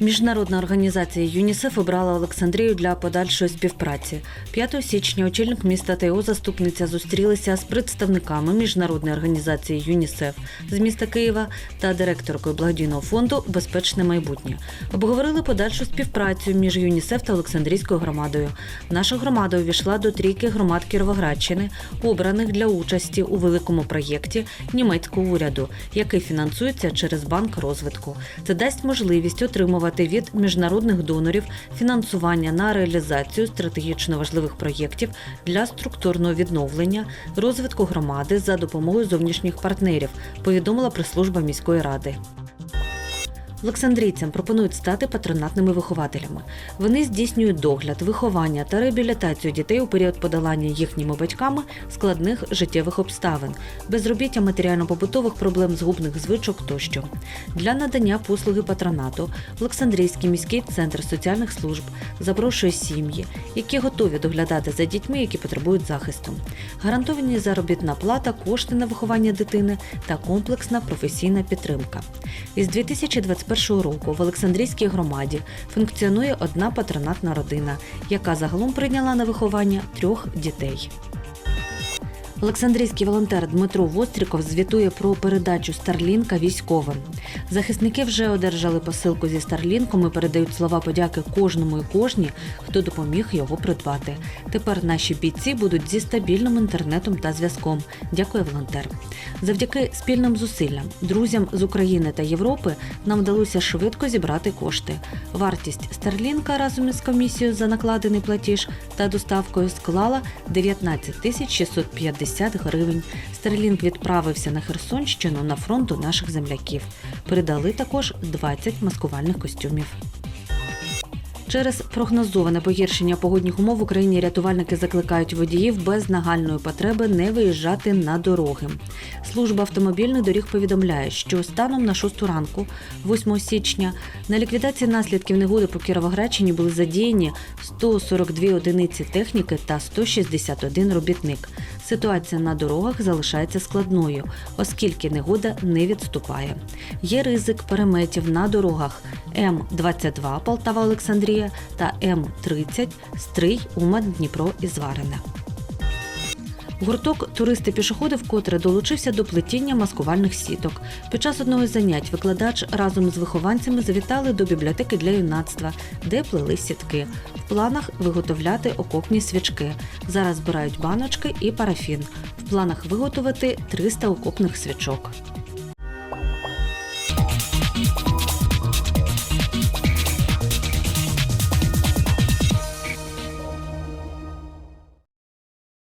Міжнародна організація ЮНІСЕФ обрала Олександрію для подальшої співпраці. 5 січня очільник міста та його заступниця зустрілися з представниками міжнародної організації ЮНІСЕФ з міста Києва та директоркою благодійного фонду Безпечне майбутнє. Обговорили подальшу співпрацю між ЮНІСЕФ та Олександрійською громадою. Наша громада увійшла до трійки громад Кіровоградщини, обраних для участі у великому проєкті німецького уряду, який фінансується через банк розвитку. Це дасть можливість отримувати від міжнародних донорів фінансування на реалізацію стратегічно важливих проєктів для структурного відновлення розвитку громади за допомогою зовнішніх партнерів. Повідомила прес-служба міської ради. Олександрійцям пропонують стати патронатними вихователями. Вони здійснюють догляд, виховання та реабілітацію дітей у період подолання їхніми батьками складних життєвих обставин, безробіття матеріально-побутових проблем згубних звичок тощо. Для надання послуги патронату Олександрійський міський центр соціальних служб запрошує сім'ї, які готові доглядати за дітьми, які потребують захисту. Гарантовані заробітна плата, кошти на виховання дитини та комплексна професійна підтримка. Із 2021 року в Олександрійській громаді функціонує одна патронатна родина, яка загалом прийняла на виховання трьох дітей. Олександрійський волонтер Дмитро Востріков звітує про передачу Старлінка військовим. Захисники вже одержали посилку зі Старлінком і передають слова подяки кожному і кожній, хто допоміг його придбати. Тепер наші бійці будуть зі стабільним інтернетом та зв'язком. Дякує волонтер. Завдяки спільним зусиллям, друзям з України та Європи нам вдалося швидко зібрати кошти. Вартість Старлінка разом із комісією за накладений платіж та доставкою склала 19 тисяч 650 гривень. Старлінк відправився на Херсонщину на фронт до наших земляків. Передали також 20 маскувальних костюмів. Через прогнозоване погіршення погодних умов в Україні рятувальники закликають водіїв без нагальної потреби не виїжджати на дороги. Служба автомобільних доріг повідомляє, що станом на 6 ранку, 8 січня, на ліквідації наслідків негоди по Кіровоградщині були задіяні 142 одиниці техніки та 161 робітник. Ситуація на дорогах залишається складною, оскільки негода не відступає. Є ризик переметів на дорогах М22 Полтава Олександрія та М30 Стрий Уман Дніпро і Зварине. Гурток туристи-пішоходи вкотре долучився до плетіння маскувальних сіток. Під час одного з занять викладач разом з вихованцями завітали до бібліотеки для юнацтва, де плели сітки. В планах виготовляти окопні свічки. Зараз збирають баночки і парафін. В планах виготовити 300 окопних свічок.